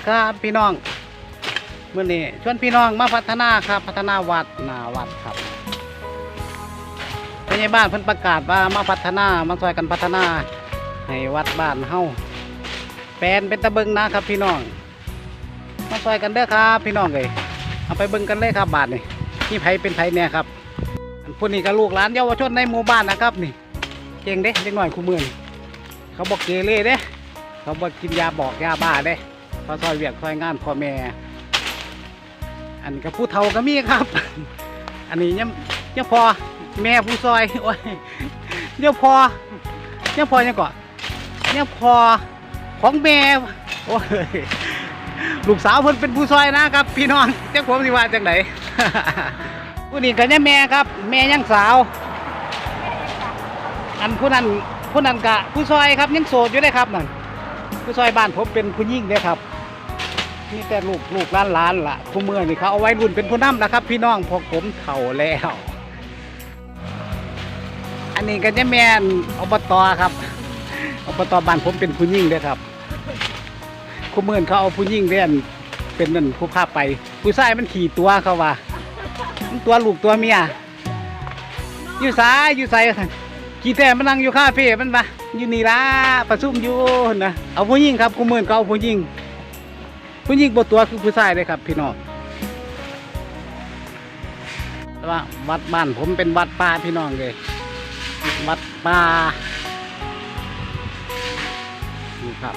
ดีครับพี่น้องเมื่อนี้ชวนพี่น้องมาพัฒนาครับ พัฒนาวัดนาวัดครับพยาบ้านเพิ่นประกาศว่ามาพัฒนามาช่วยกันพัฒนาให้วัดบ้านเฮาแปลนเป็นตะเบิงนะครับ พี่น้อง มาช่วยกันเด้อครับ พี่น้องเลยเอาไปเบิงกันเลยครับบาทนี่นี่ไผเป็นไผเนี่ยครับพวกนี้ก็ลูกหลานเยาวชนในหมู่บ้านนะครับนี่ เก่งเด้เด็กน้อยคู่มือเขาบอกเกเรเด้ เขาบอกกินยาบอกยาบ้าเด้ เขาซอยเวียกซอยงานพ่อแม่ อันนี้ก็ผู้เฒ่าก็มีครับ อันนี้ยังยังพอแม่ผู้ซอยโอ้ยยังพอยังพอยังก่อนยังพอของแม่โอ้ยลูกสาวเพิ่นเป็นผู้ซอยนะครับ พี่น้องเจ้าผมสิว่าจังไหนผู้นี้ก็ยังแม่ครับ แม่ยังสาว อันผู้นั้นผู้นั้นกะผู้ซอยครับยังโสดอยู่เลยครับนั่นผู้ซอยบ้านผมเป็นผู้ยิ่งเด้อครับ นี่แต่ลูกลูกล้านล้านละผู้เมื่อนี่เขาเอาไว้รุ่นเป็นผู้นำนะครับ พี่น้องพอผมเถ่าแล้ว อันนี้ก็จะแม่นอบตครับอบตบ้านผมเป็นผู้ยิ่งเด้อครับผู้เมื่อเขาเอาผู้ยิ่งเด่นเป็นนั่นผู้พาไป ผู้ชายมันขี่ตัวเขาว่าตัวลูกตัวเมียอยู่ซ้ายอยู่ซ้ายท่านขี่แต่มันนั่งอยู่คาเฟ่มันปะอยู่นี่ละประชุมอยู่นะเอาผู้หญิงครับกูมื่นก็เอาผู้หญิง ผู้หญิงบทตัวคือผู้ชายเลยครับ พี่น้องแต่ว่าวัดบ้านผมเป็นวัดป่าพี่น้องเลย วัดป่านี่ครับ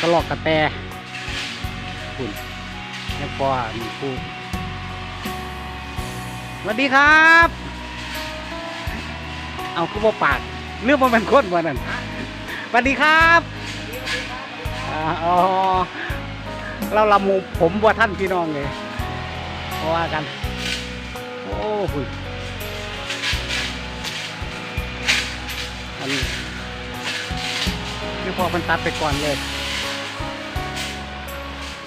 กระลอกกระแตคุณแล้วก็มีครูสวัสดีครับ เอาคือบ่ปากเรื่องมันเป็นคนวันนั้นสวัสดีครับ อ๋อเราละมูผมว่าท่านพี่น้องเลยเพราะว่ากัน โอ้โหอันนี่พอมันตัดไปก่อนเลย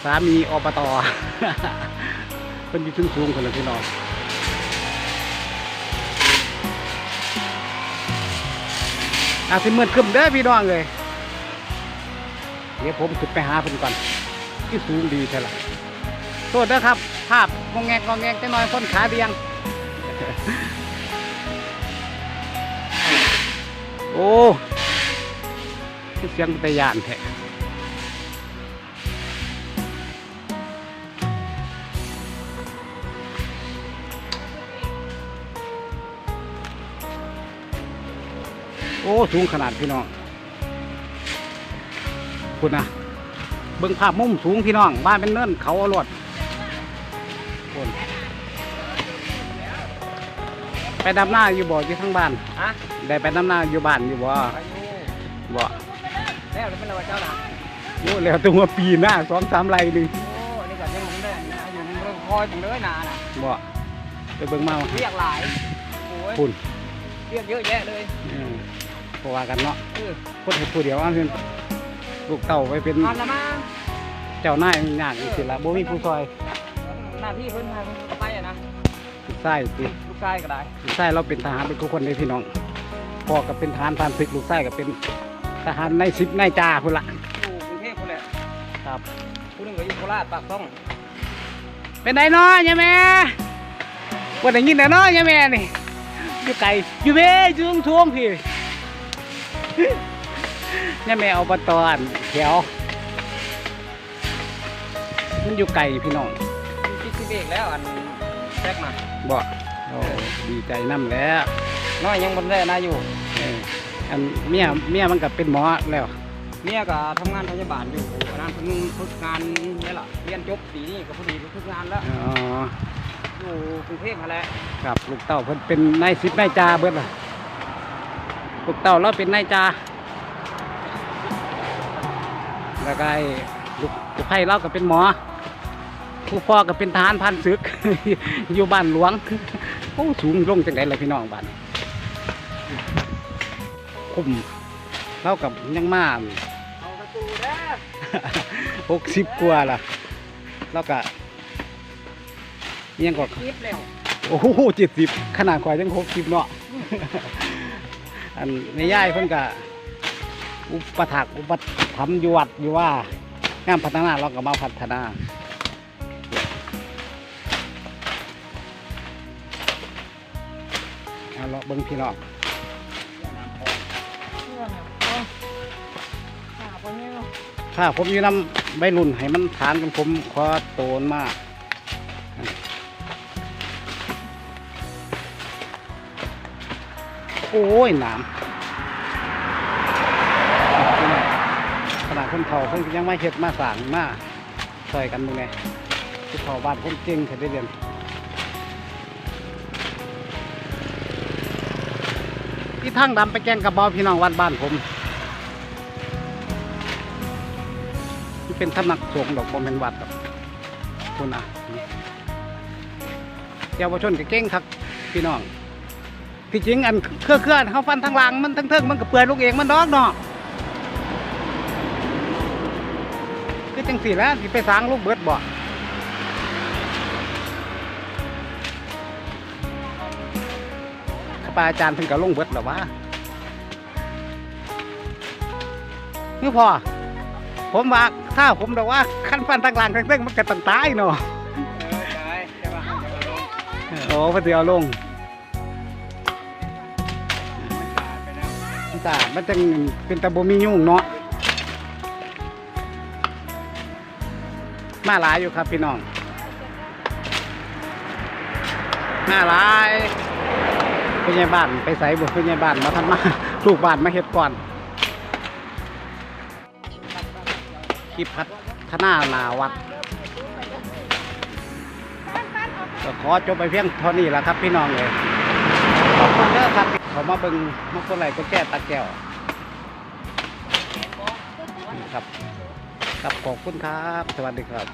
สามีอบตเป็นอยู่ถึงสูงคนเลยพี่น้องอาสิมืดขึ้นเด้พี่น้องเลย เดี๋ยวผมขึ้นไปหาเพิ่นก่อนที่สูงดีใช่ละโทษนะครับ ภาพงองแงงงองแงงจะน้อยคนขาเดียง โอ้คือเสียงตะยานแท้โอ้ สูงขนาดพี่น้อง คุณนะเบิ่งภาพมุมสูงพี่น้องบ้านเป็นเนินเขาเอารวดคุณไปดำหน้าอยู่บ่อยู่ทั้งบ้านฮะได้ไปดำหน้าอยู่บ้านอยู่บ่อายุบ่แล้วแล้วเป็นอะไรวะเจ้าหลังโอ้แล้วตัวปีหน้าสองสามไรหนึ่งโอ้นี่ก็ยังมึงได้อายุมึงเริ่มคอยมึงเลยนาน่ะบ่ไปเบิ่งมาเรียกหลายโอ้ยคุณเรียกเยอะแยะเลยเออเพราะว่ากันเนาะเออคนเห็ดผู้เดียวเอาเพิ่น ลูกเต่าไปเป็นผ่านละมาเจ้านายยากอีกสิละบ่มีผู้ซอยหน้าที่เพิ่นให้เพิ่นเอาไปอะนะลูกชายสิลูกชายก็ได้ลูกชายเราเป็นทหารเป็นทุกคนเลยพี่น้องพ่อก็เป็นทหารผ่านศึกลูกชายก็เป็นทหารในสิบในจ่าพุ่นละอยู่กรุงเทพคนแหละครับผู้หนึงก็อยู่โคราชปากช่องเป็นไดเนาะยายแม่ว่าได้ยินแต่เนาะยายแม่นี่อยู่ไกลอยู่เว้ยอยู่ตรงช่วงพี่ ยายแม่เอาปตอนแถวมันอยู่ไกลพี่น้องคิดสิเบรกแล้วอันแท็กมาบ่โอ้ดีใจน้ำแล้วน้อยยังบนได้นะอยู่เอออันเมียเมียมันก็เป็นหมอแล้วเมียก็ทำงานพยาบาลอยู่อันนั้นเพิ่งฝึกงานนี่แหละเรียนจบปีนี้ก็พอดีฝึกงานแล้วอ๋ออยู่กรุงเทพมาแหล้วครับลูกเต้าเพิ่นเป็นนายสิบนายจ่าเบิดล่ะลูกเต้าเราเป็นนายจ่า แล้วก็ไอ้ลูกลูกไผ่เราก็เป็นหมอ ผู้พ่อก็เป็นทหารพันศึก อยู่บ้านหลวงโอ้สูงลงจังไดล่ะพี่น้องบ้านคุ้มเรากับยังมาเอาประตูเด้อหกสิบกว่าล่ะแล้วก็ยังก็คลิปแล้วโอ้โหเจ็ดสิบขนาดกว่ายังหกสิบเนาะอันในย่ายเพิ่นก็ อุปถักอุปถัมภ์อยู่วัดอยู่ว่างามพัฒนาเราก็มาพัฒนาเอาเลาะเบิ้งพี่น้องถ้าผมอยู่นำใบรุ่นให้มันฐานกันผมขอโตนมากโอ้ยหนามขนาด คนเฒ่าเพิ่งยังม่เห็ดมาสางมาซอยกันมึงไงที่เฒ่าบ้านคนเก่งเห็ดได้เรียนที่ทางดำไปแกงกระบอกพี่น้องวัดบ้านผมมันเป็นสำนักสงฆ์ดอกบ่แม่นวัดดอกคุณอะเยาวชนก็เก่งครับพี่น้องที่จริงอันเครื่อเครื่อเขาฟันทางหลังมันทั้งเทิงมันก็เปื่อยลูกเองมันดอกเนาะ คือจังสี่แล้วที่ไปสร้างลูกเบิดบ่ครูบาอาจารย์เพิ่นก็ลงเบิดหรอวะนี่พอ ผมว่าถ้าผมบอกว่าขั้นฟันทางหลังทั้งเทิงมันก็ต้องตายเนาะเออใช่ใช่ป่ะเดี๋ยวเราลงโอ้เพอดียวลงมันขาดไปแล้วมันจ้ามันจังเป็นตะบมียุ่งเนาะ มาหลายอยู่ครับพี่น้อง มาหลายเป็นยบ้านไปใส่บุเป็นยบ้านมาทำมาลูกบ้านมาเฮ็ดก่อนคลิปพัฒนานาวัดก็ขอจบไปเพียงเท่านี้แหละครับพี่น้องเลยขอบคุณเด้อครับขามาเบิ่งมาคนไหลก็แก้ตาแก้วนี่ครับครับขอบคุณครับ สวัสดีครับ